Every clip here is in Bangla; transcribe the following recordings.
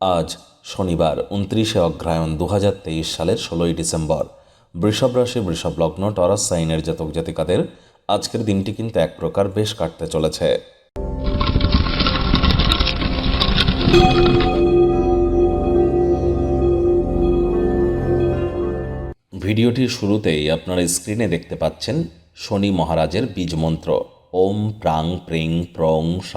আজ শনিবার উনত্রিশে অগ্রায়ণ দু সালের ষোলোই ডিসেম্বর। বৃষভ রাশি, বৃষভ লগ্ন, টরাস সাইনের জাতক জাতিকাদের আজকের দিনটি কিন্তু এক প্রকার বেশ কাটতে চলেছে। ভিডিওটির শুরুতেই আপনারা স্ক্রিনে দেখতে পাচ্ছেন শনি মহারাজের বীজ মন্ত্র। ওম প্রাং প্রিং প্রং স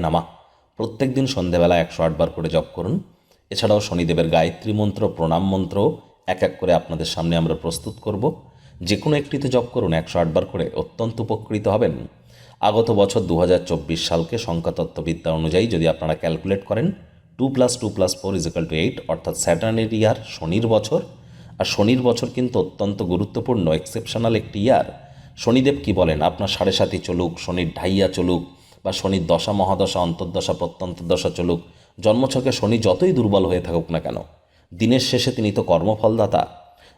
নামা। প্রত্যেক দিন সন্ধেবেলা একশো আটবার করে জপ করুন। এছাড়াও শনিদেবের গায়ত্রী মন্ত্র, প্রণাম মন্ত্র এক এক করে আপনাদের সামনে আমরা প্রস্তুত করব। যে কোনো একটিতে জপ করুন, একশো আটবার করে অত্যন্ত উপকৃত হবেন। আগত বছর দু হাজার চব্বিশ সালকে সংখ্যাতত্ত্ববিদ্যা অনুযায়ী যদি আপনারা ক্যালকুলেট করেন, two plus two plus four is equal to eight, অর্থাৎ স্যাটার্নের ইয়ার শনির বছর। আর শনির বছর কিন্তু অত্যন্ত গুরুত্বপূর্ণ, এক্সেপশনাল একটি ইয়ার। শনিদেব কি বলেন? আপনার সাড়ে সাথী চলুক, শনির ঢাইয়া চলুক বা শনির দশা, মহাদশা, অন্তর্দশা, প্রত্যন্তদশা চলুক, জন্মছকে শনি যতই দুর্বল হয়ে থাকুক না কেন, দিনের শেষে তিনি তো কর্মফলদাতা।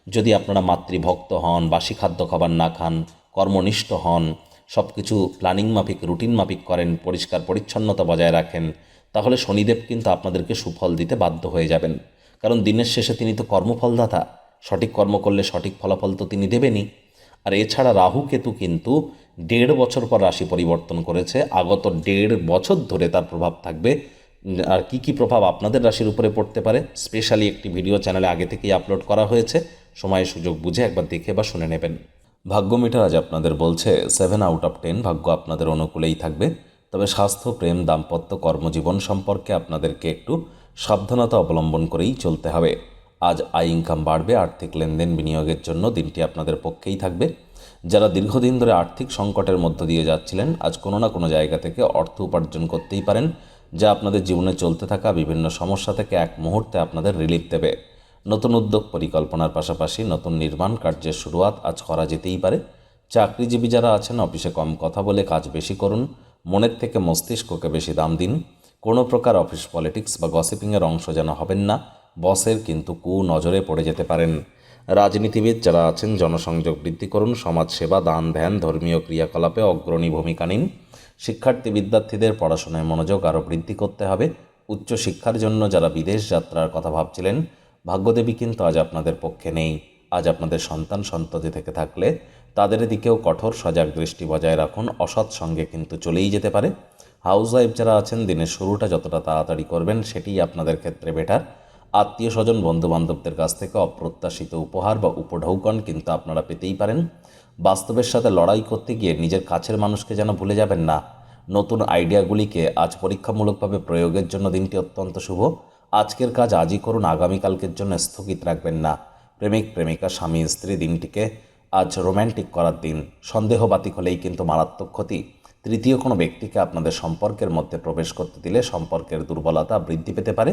যদি আপনারা মাতৃভক্ত হন, বাসি খাদ্য খাবার না খান, কর্মনিষ্ঠ হন সব কিছু প্ল্যানিং মাফিক, রুটিন মাফিক করেন, পরিষ্কার পরিচ্ছন্নতা বজায় রাখেন, তাহলে শনিদেব কিন্তু আপনাদেরকে সুফল দিতে বাধ্য হয়ে যাবেন। কারণ দিনের শেষে তিনি তো কর্মফলদাতা। সঠিক কর্ম করলে সঠিক ফলাফল তো তিনি দেবেনই। আর এছাড়া রাহু কেতু কিন্তু দেড় বছর পর রাশি পরিবর্তন করেছে। আগত দেড় বছর ধরে তার প্রভাব থাকবে। আর কি কি প্রভাব আপনাদের রাশির উপরে পড়তে পারে, স্পেশালি একটি ভিডিও চ্যানেলে আগে থেকেই আপলোড করা হয়েছে। সময় সুযোগ বুঝে একবার দেখে বা শুনে নেবেন। ভাগ্য মিটার আজ আপনাদের বলছে সেভেন আউট অফ টেন ভাগ্য আপনাদের অনুকূলেই থাকবে। তবে স্বাস্থ্য, প্রেম, দাম্পত্য, কর্মজীবন সম্পর্কে আপনাদেরকে একটু সাবধানতা অবলম্বন করেই চলতে হবে। আজ আয় ইনকাম বাড়বে, আর্থিক লেনদেন বিনিয়োগের জন্য দিনটি আপনাদের পক্ষেই থাকবে। যারা দীর্ঘদিন ধরে আর্থিক সংকটের মধ্য দিয়ে যাচ্ছিলেন, আজ কোনো না কোনো জায়গা থেকে অর্থ উপার্জন করতেই পারেন, যা আপনাদের জীবনে চলতে থাকা বিভিন্ন সমস্যা থেকে এক মুহূর্তে আপনাদের রিলিফ দেবে। নতুন উদ্যোগ পরিকল্পনার পাশাপাশি নতুন নির্মাণ কার্যের শুরুয়াত আজ করা যেতেই পারে। চাকরিজীবী যারা আছেন, অফিসে কম কথা বলে কাজ বেশি করুন, মনের থেকে মস্তিষ্ককে বেশি দাম দিন। কোনো প্রকার অফিস পলিটিক্স বা গসিপিংয়ের অংশ যেন হবেন না। বসের কিন্তু কু নজরে পড়ে যেতে পারেন। রাজনীতিবিদ যারা আছেন, জনসংযোগ বৃদ্ধি করুন, সমাজসেবা, দান, ধ্যান, ধর্মীয় ক্রিয়াকলাপে অগ্রণী ভূমিকা নিন। শিক্ষার্থী বিদ্যার্থীদের পড়াশোনায় মনোযোগ আরও বৃদ্ধি করতে হবে। উচ্চশিক্ষার জন্য যারা বিদেশ যাত্রার কথা ভাবছিলেন, ভাগ্যদেবী কিন্তু আজ আপনাদের পক্ষে নেই। আজ আপনাদের সন্তান সন্ততি থেকে থাকলে তাদের দিকেও কঠোর, সজাগ দৃষ্টি বজায় রাখুন। অসৎ সঙ্গে কিন্তু চলেই যেতে পারে। হাউস ওয়াইফ যারা আছেন, দিনের শুরুটা যতটা তাড়াতাড়ি করবেন, সেটিই আপনাদের ক্ষেত্রে বেটার। আত্মীয় স্বজন বন্ধু বান্ধবদের কাছ থেকে অপ্রত্যাশিত উপহার বা উপঢৌকন কিন্তু আপনারা পেতেই পারেন। বাস্তবের সাথে লড়াই করতে গিয়ে নিজের কাছের মানুষকে যেন ভুলে যাবেন না। নতুন আইডিয়াগুলিকে আজ পরীক্ষামূলকভাবে প্রয়োগের জন্য দিনটি অত্যন্ত শুভ। আজকের কাজ আজই করুন, আগামীকালকের জন্য স্থগিত রাখবেন না। প্রেমিক, প্রেমিকা, স্বামী, স্ত্রী দিনটিকে আজ রোম্যান্টিক করার দিন। সন্দেহবাতিক হলেই কিন্তু মারাত্মক ক্ষতি। তৃতীয় কোনো ব্যক্তিকে আপনাদের সম্পর্কের মধ্যে প্রবেশ করতে দিলে সম্পর্কের দুর্বলতা বৃদ্ধি পেতে পারে।